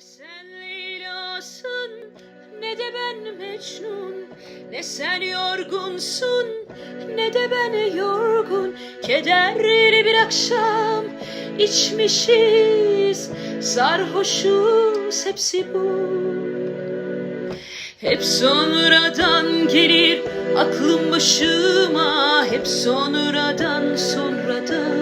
sen Leyla'sın ne de ben Mecnun. Ne sen yorgunsun ne de ben yorgun. Kederli bir akşam içmişiz. Sarhoşuz hepsi bu. Hep sonradan gelir aklım başıma. Hep sonradan sonradan